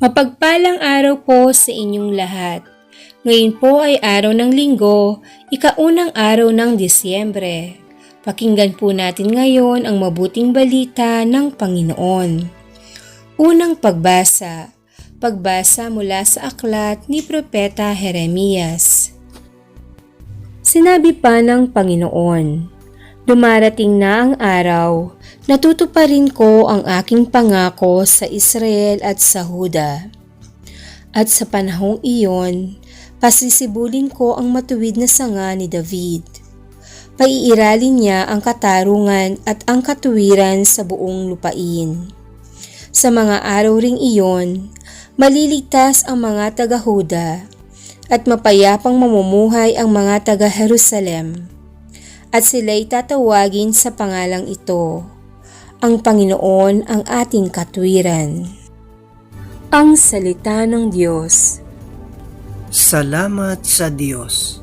Mapagpalang araw po sa inyong lahat. Ngayon po ay araw ng linggo, ikaunang araw ng Disyembre. Pakinggan po natin ngayon ang mabuting balita ng Panginoon. Unang pagbasa. Pagbasa mula sa aklat ni Propeta Jeremias. Sinabi pa ng Panginoon, Dumarating na ang araw, natutuparin ko ang aking pangako sa Israel at sa Huda. At sa panahong iyon, pasisibulin ko ang matuwid na sanga ni David. Paiiralin niya ang katarungan at ang katuwiran sa buong lupain. Sa mga araw ring iyon, maliligtas ang mga taga-Huda at mapayapang mamumuhay ang mga taga-Jerusalem at sila'y tatawagin sa pangalang ito, ang Panginoon ang ating katwiran. Ang Salita ng Diyos Salamat sa Diyos.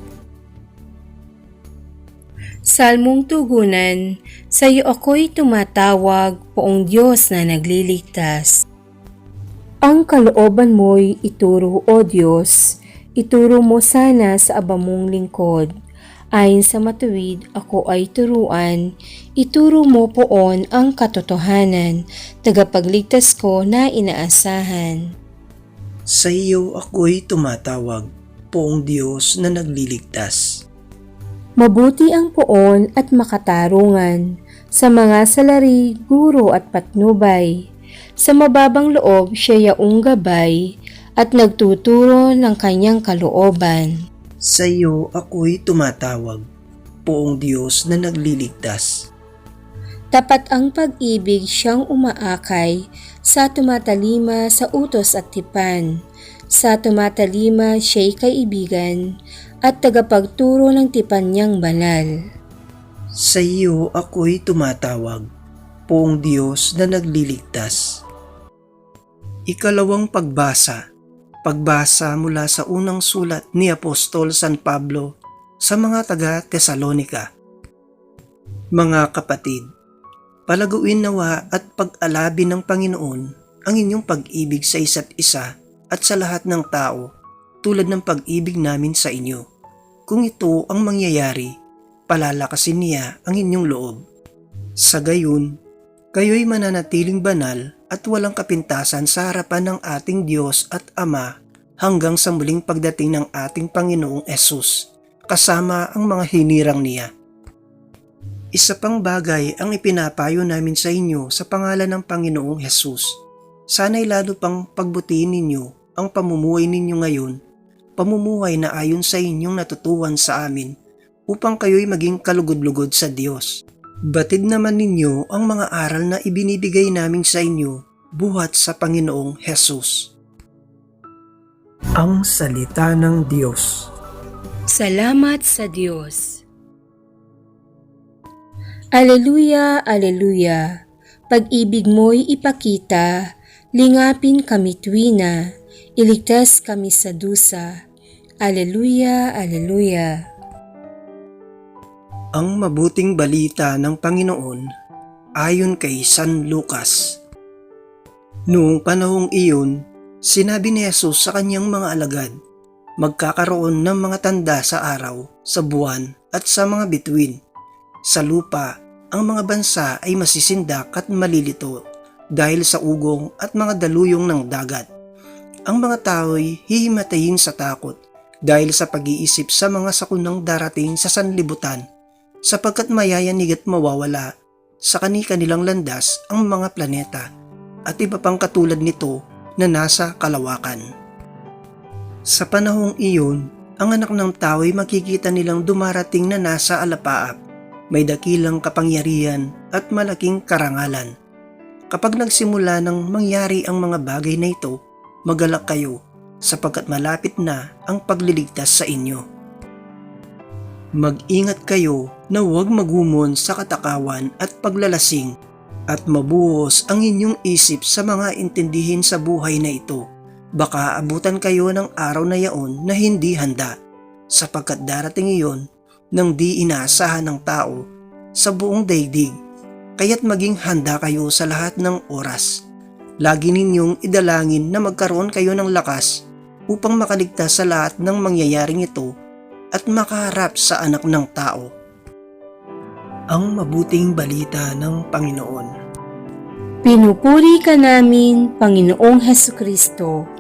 Salmong Tugunan, sa iyo ako'y tumatawag, poong Diyos na nagliligtas. Ang kalooban mo'y ituro, O Diyos, ituro mo sana sa abamong lingkod. Ayon sa matuwid, ako ay turuan, ituro mo poon ang katotohanan, tagapagligtas ko na inaasahan. Sa iyo ako'y tumatawag, poong Diyos na nagliligtas. Mabuti ang poon at makatarungan, sa mga salari, guro at patnubay. Sa mababang loob siya yaong gabay, at nagtuturo ng kanyang kalooban. Sa iyo ako'y tumatawag, poong Diyos na nagliligtas. Tapat ang pag-ibig siyang umaakay sa tumatalima sa utos at tipan. Sa tumatalima siya'y kaibigan at tagapagturo ng tipan niyang banal. Sa iyo ako'y tumatawag, poong Diyos na nagliligtas. Ikalawang pagbasa Pagbasa mula sa unang sulat ni Apostol San Pablo sa mga taga Tesalonika. Mga kapatid, palaguin nawa at pag-alabi ng Panginoon ang inyong pag-ibig sa isa't isa at sa lahat ng tao tulad ng pag-ibig namin sa inyo. Kung ito ang mangyayari, palalakasin niya ang inyong loob. Sa gayon, kayo'y mananatiling banal at walang kapintasan sa harapan ng ating Diyos at Ama hanggang sa muling pagdating ng ating Panginoong Esus kasama ang mga hinirang niya. Isa pang bagay ang ipinapayo namin sa inyo sa pangalan ng Panginoong Hesus. Sana'y lalo pang pagbutihin ninyo ang pamumuhay ninyo ngayon, pamumuhay na ayon sa inyong natutuhan sa amin upang kayo'y maging kalugod-lugod sa Diyos. Batid naman ninyo ang mga aral na ibinibigay namin sa inyo buhat sa Panginoong Hesus. Ang Salita ng Diyos Salamat sa Diyos. Aleluya, aleluya. Pag-ibig mo'y ipakita, lingapin kami tuwina, iligtas kami sa dusa. Aleluya, aleluya. Ang mabuting balita ng Panginoon ayon kay San Lucas. Noong panahong iyon, sinabi ni Jesus sa kanyang mga alagad, magkakaroon ng mga tanda sa araw, sa buwan at sa mga bituin. Sa lupa, ang mga bansa ay masisindak at malilito dahil sa ugong at mga daluyong ng dagat. Ang mga tao'y hihimatayin sa takot dahil sa pag-iisip sa mga sakunang darating sa sanlibutan sapagkat mayayanig at mawawala sa kani-kanilang landas ang mga planeta at iba pang katulad nito na nasa kalawakan. Sa panahong iyon, ang anak ng tao ay makikita nilang dumarating na nasa alapaap, may dakilang kapangyarihan at malaking karangalan. Kapag nagsimula ng mangyari ang mga bagay na ito, magalak kayo sapagkat malapit na ang pagliligtas sa inyo. Mag-ingat kayo na huwag magumon sa katakawan at paglalasing at mabuhos ang inyong isip sa mga intindihin sa buhay na ito. Baka abutan kayo ng araw na yaon na hindi handa sapagkat darating iyon nang di inaasahan ng tao sa buong daigdig. Kaya't maging handa kayo sa lahat ng oras. Lagi ninyong idalangin na magkaroon kayo ng lakas upang makaligtas sa lahat ng mangyayaring ito at makaharap sa anak ng tao. Ang mabuting balita ng Panginoon. Pinupuri ka namin, Panginoong Heso Kristo.